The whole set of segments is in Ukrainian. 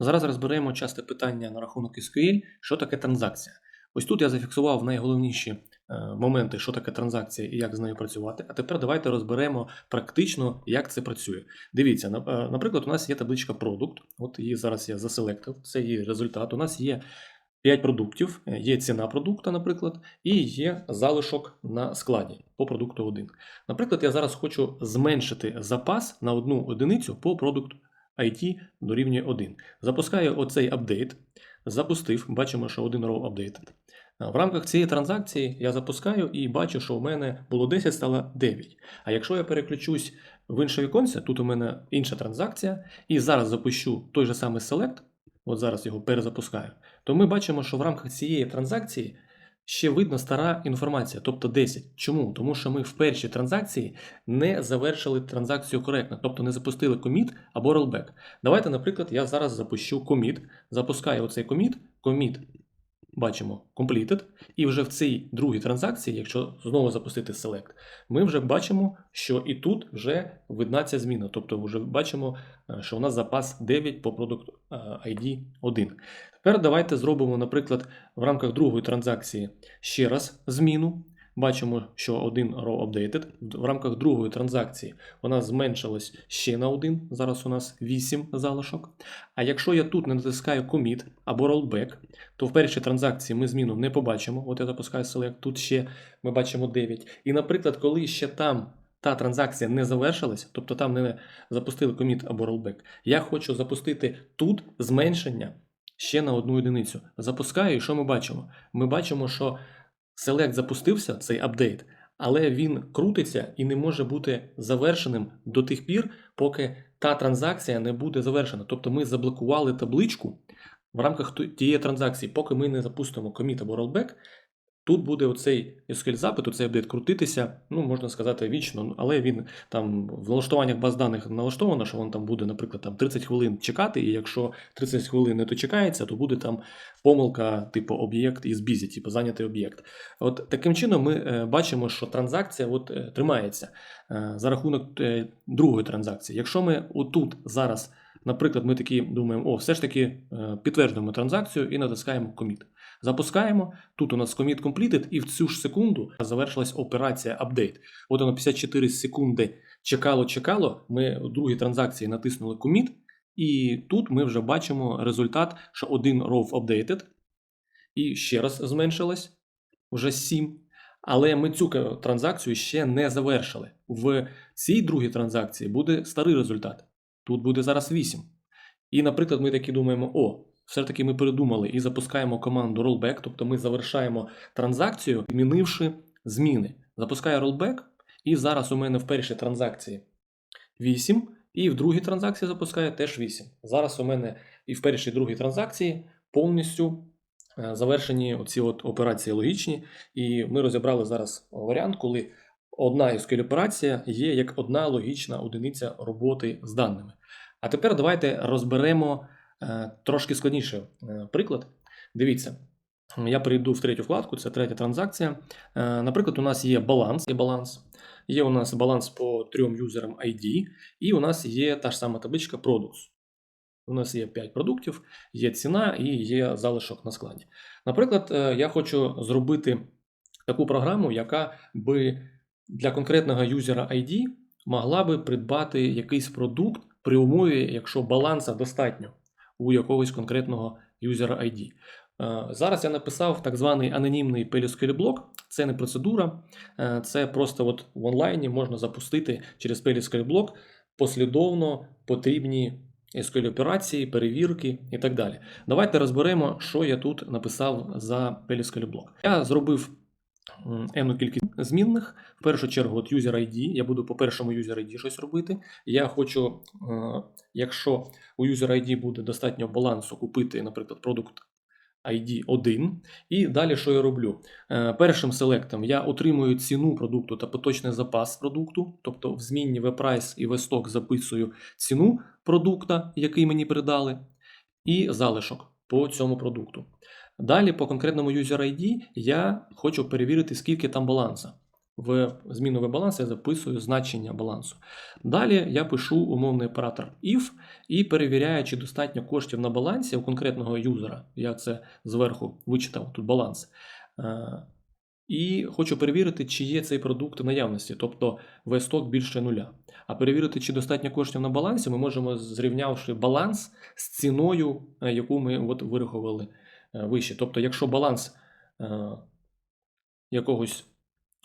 Зараз розберемо часте питання на рахунок SQL, що таке транзакція. Ось тут я зафіксував найголовніші е, моменти, що таке транзакція і як з нею працювати. А тепер давайте розберемо практично, як це працює. Дивіться, е, наприклад, у нас є табличка продукт. От її зараз я заселектив. Це її результат. У нас є 5 продуктів, є ціна продукту, наприклад, і є залишок на складі по продукту 1. Наприклад, я зараз хочу зменшити запас на одну одиницю по продукту IT дорівнює 1. Запускаю оцей апдейт. Запустив, бачимо, що один row updated. В рамках цієї транзакції я запускаю і бачу, що у мене було 10, стало 9. А якщо я переключусь в інше віконце, тут у мене інша транзакція, і зараз запущу той же самий select, от зараз його перезапускаю, то ми бачимо, що в рамках цієї транзакції ще видно стара інформація, тобто 10. Чому? Тому що ми в першій транзакції не завершили транзакцію коректно, тобто не запустили commit або rollback. Давайте, наприклад, я зараз запущу commit, запускаю оцей commit, commit бачимо completed, і вже в цій другій транзакції, якщо знову запустити select, ми вже бачимо, що і тут вже видна ця зміна. Тобто вже бачимо, е, що у нас запас 9 по продукту е, ID 1. Тепер давайте зробимо, наприклад, в рамках другої транзакції ще раз зміну. Бачимо, що один row updated. В рамках другої транзакції вона зменшилась ще на один. Зараз у нас 8 залишок. А якщо я тут не натискаю commit або rollback, то в першій транзакції ми зміну не побачимо. От я запускаю select, тут ще ми бачимо 9. І, наприклад, коли ще там та транзакція не завершилась, тобто там не запустили commit або rollback, я хочу запустити тут зменшення ще на одну одиницю. Запускаю, і що ми бачимо? Ми бачимо, що Select запустився, цей апдейт, але він крутиться і не може бути завершеним до тих пір, поки та транзакція не буде завершена. Тобто ми заблокували табличку в рамках тієї транзакції, поки ми не запустимо коміт або rollback, тут буде оцей SQL запит, оцей апдейт крутитися, ну можна сказати, вічно, але він там в налаштуваннях баз даних налаштовано, що він там буде, наприклад, там 30 хвилин чекати, і якщо 30 хвилин не дочекається, то буде там помилка, типу об'єкт із busy, типу зайнятий об'єкт. От таким чином ми е, бачимо, що транзакція от, е, тримається е, за рахунок другої транзакції. Якщо ми отут зараз, наприклад, ми такі думаємо, о, все ж таки підтверджуємо транзакцію і натискаємо commit. Запускаємо. Тут у нас commit completed, і в цю ж секунду завершилась операція update. От воно 54 секунди чекало-чекало. Ми у другій транзакції натиснули commit, і тут ми вже бачимо результат, що один row updated, і ще раз зменшилось вже 7. Але ми цю транзакцію ще не завершили. В цій другій транзакції буде старий результат. Тут буде зараз 8. І, наприклад, ми такі думаємо: о, все ж таки ми передумали і запускаємо команду rollback, тобто ми завершаємо транзакцію, змінивши зміни. Запускаю rollback, і зараз у мене в першій транзакції 8, і в другій транзакції запускаю теж 8. Зараз у мене і в першій і другій транзакції повністю е, завершені от операції логічні, і ми розібрали зараз варіант, коли одна SQL операція є як одна логічна одиниця роботи з даними. А тепер давайте розберемо трошки складніший е, приклад. Дивіться, я перейду в третю вкладку, це третя транзакція. Е, наприклад, у нас є баланс, є баланс. Є у нас баланс по трьом юзерам ID, і у нас є та ж сама табличка Products. У нас є 5 продуктів, є ціна і є залишок на складі. Наприклад, е, я хочу зробити таку програму, яка би для конкретного юзера ID могла би придбати якийсь продукт при умові, якщо баланса достатньо у якогось конкретного юзера ID. Е, Зараз я написав так званий анонімний PLSQL блок. Це не процедура, е, це просто от в онлайні можна запустити через PLSQL блок послідовно потрібні SQL операції, перевірки і так далі. Давайте розберемо, що я тут написав за PLSQL блок. Я зробив енну кількість змінних. В першу чергу, от user ID, я буду по першому user ID щось робити. Я хочу, е, якщо у user ID буде достатньо балансу, купити, наприклад, продукт ID 1. І далі що я роблю? Е, Першим селектом я отримую ціну продукту та поточний запас продукту, тобто в змінні vPrice і vStock записую ціну продукта, який мені передали, і залишок по цьому продукту. Далі по конкретному user ID я хочу перевірити, скільки там баланса. в зміну V-балансу я записую значення балансу. Далі я пишу умовний оператор if і перевіряю, чи достатньо коштів на балансі у конкретного юзера. Я це зверху вичитав, тут баланс. Е, І хочу перевірити, чи є цей продукт в наявності, тобто V-сток більше нуля. А перевірити, чи достатньо коштів на балансі, ми можемо, зрівнявши баланс з ціною, е, яку ми от вирахували вище. Тобто, якщо баланс е, якогось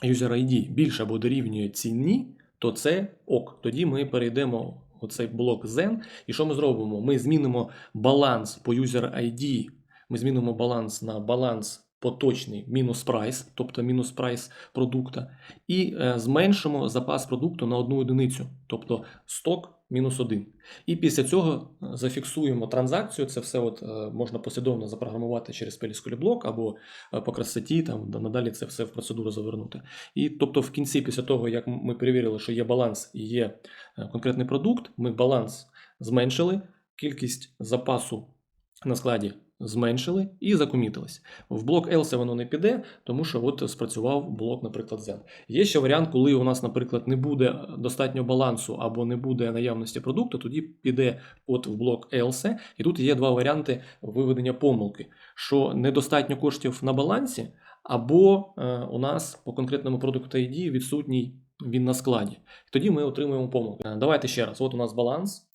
user ID більше або дорівнює ціні, то це ок. Тоді ми перейдемо у цей блок Zen. І що ми зробимо? Ми змінимо баланс по user ID, ми змінимо баланс на баланс поточний мінус прайс, тобто мінус прайс продукта, і е, зменшимо запас продукту на одну одиницю, тобто сток мінус один. І після цього е, зафіксуємо транзакцію. Це все от, е, можна послідовно запрограмувати через блок або по красоті, там надалі це все в процедуру завернути. І тобто, в кінці, після того, як ми перевірили, що є баланс і є конкретний продукт, ми баланс зменшили, кількість запасу на складі зменшили і закомітились. В блок else воно не піде, тому що от спрацював блок, наприклад, Zen. Є ще варіант, коли у нас, наприклад, не буде достатньо балансу або не буде наявності продукту, тоді піде от в блок else, і тут є два варіанти виведення помилки, що недостатньо коштів на балансі, або е, у нас по конкретному продукту ID відсутній він на складі. Тоді ми отримуємо помилку. Е, Давайте ще раз. От у нас баланс.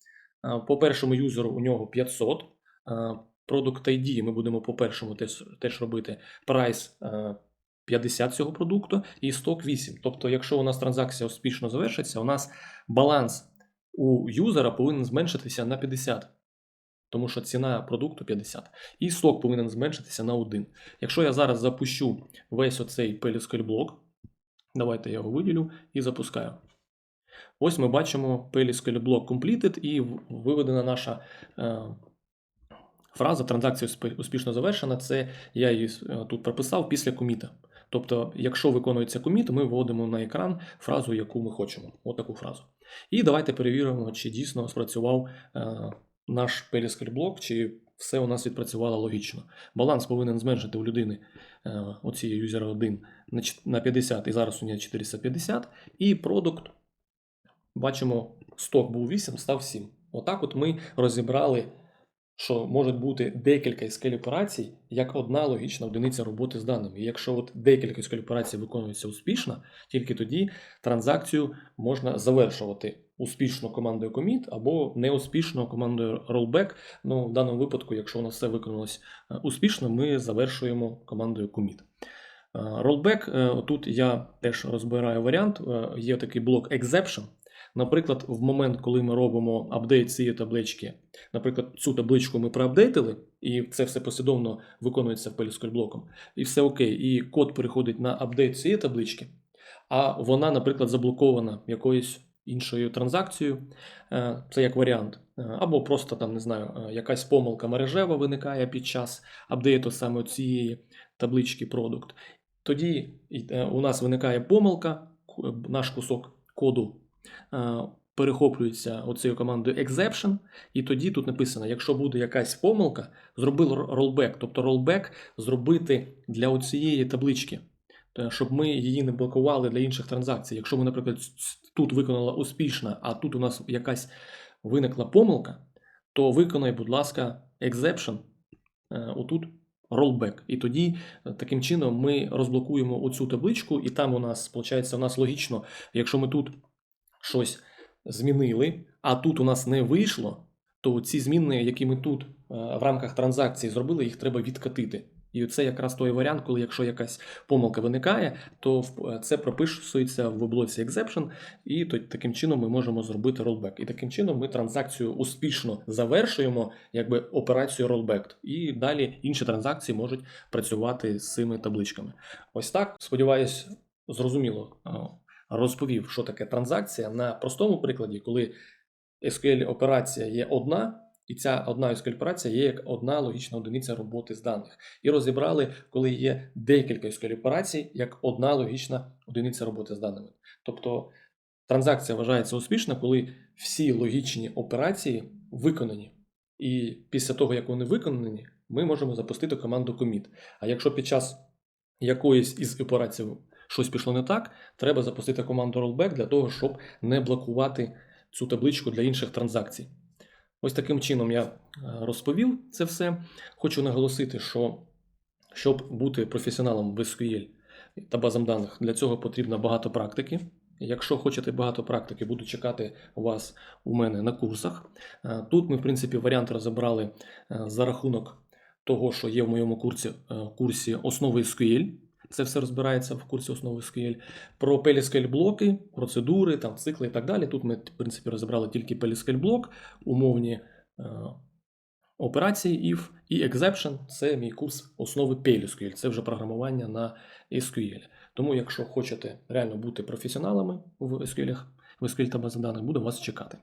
Е, По першому юзеру у нього 500. Е, Product ID ми будемо по першому теж, теж робити прайс е, 50 цього продукту і сток 8. Тобто, якщо у нас транзакція успішно завершиться, у нас баланс у юзера повинен зменшитися на 50. Тому що ціна продукту 50. І сток повинен зменшитися на 1. Якщо я зараз запущу весь оцей PLSQL блок, давайте я його виділю і запускаю. Ось ми бачимо PLSQL блок completed і виведена наша е, фраза транзакція успішно завершена. Це я її е, тут прописав після коміта. Тобто, якщо виконується коміт, ми вводимо на екран фразу, яку ми хочемо. Отаку фразу. І давайте перевіримо, чи дійсно спрацював е, наш PLSQL блок, чи все у нас відпрацювало логічно. Баланс повинен зменшити у людини е, оці юзера 1 на 50, і зараз у нього 450. І продукт, бачимо, сток був 8, став 7. Отак от ми розібрали, що можуть бути декілька SQL операцій як одна логічна одиниця роботи з даними. І якщо от декілька SQL операцій виконуються успішно, тільки тоді транзакцію можна завершувати успішно командою commit або неуспішно командою rollback. Ну, в даному випадку, якщо у нас все виконалось е, успішно, ми завершуємо командою commit. Е, Rollback, е, тут я теж розбираю варіант. Є такий блок exception. Наприклад, в момент, коли ми робимо апдейт цієї таблички, наприклад, цю табличку ми проапдейтили, і це все послідовно виконується в блоком, і все окей, і код переходить на апдейт цієї таблички, а вона, наприклад, заблокована якоюсь іншою транзакцією, е, це як варіант. Е, Або просто там, не знаю, е, якась помилка мережева виникає під час апдейту саме цієї таблички продукт. Тоді у нас виникає помилка, наш кусок коду перехоплюється оцією командою exception, і тоді тут написано: якщо буде якась помилка, зроби ро- rollback, тобто rollback зробити для оцієї таблички, щоб ми її не блокували для інших транзакцій. Якщо ми, наприклад, тут виконала успішно, а тут у нас якась виникла помилка, то виконай, будь ласка, exception, е, отут rollback. І тоді е, таким чином ми розблокуємо оцю табличку, і там у нас, виходить, у нас логічно, якщо ми тут щось змінили, а тут у нас не вийшло, то ці зміни, які ми тут е, в рамках транзакції зробили, їх треба відкатити. І це якраз той варіант, коли якщо якась помилка виникає, то е, це прописується в блоці exception, і таким чином ми можемо зробити rollback. І таким чином ми транзакцію успішно завершуємо, якби операцію rollback. І далі інші транзакції можуть працювати з цими табличками. Ось так, сподіваюсь, зрозуміло е, розповів, що таке транзакція на простому прикладі, коли SQL операція є одна, і ця одна SQL операція є як одна логічна одиниця роботи з даних. І розібрали, коли є декілька SQL операцій, як одна логічна одиниця роботи з даними. Тобто транзакція вважається успішна, коли всі логічні операції виконані. І після того, як вони виконані, ми можемо запустити команду commit. А якщо під час якоїсь із операцій щось пішло не так, треба запустити команду rollback для того, щоб не блокувати цю табличку для інших транзакцій. Ось таким чином я е, розповів це все. Хочу наголосити, що щоб бути професіоналом в SQL та базам даних, для цього потрібно багато практики. Якщо хочете багато практики, буду чекати вас у мене на курсах. Е, Тут ми, в принципі, варіант розібрали е, за рахунок того, що є в моєму курсі, курсі основи SQL. Це все розбирається в курсі основи SQL. Про PLSQL блоки, процедури, там, цикли і так далі. Тут ми, в принципі, розібрали тільки PLSQL блок, умовні е, операції if і exception – це мій курс основи PLSQL. Це вже програмування на SQL. Тому, якщо хочете реально бути професіоналами в SQL, в SQL та базі даних, буду вас чекати.